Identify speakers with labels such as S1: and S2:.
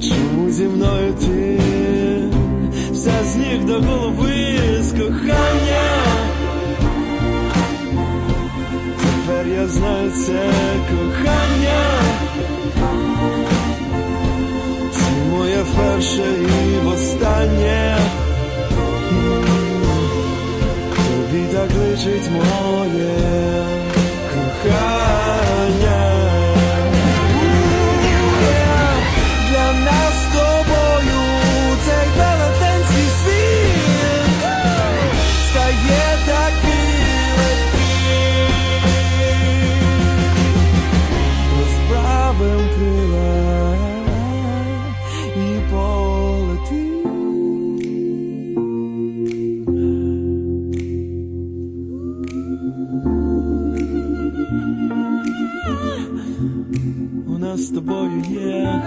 S1: чому зі мною ти вся з ніг до голови з кохання. Тепер я знаю це кохання. Це моє перше і востаннє. Тобі так личить моє з тобою є.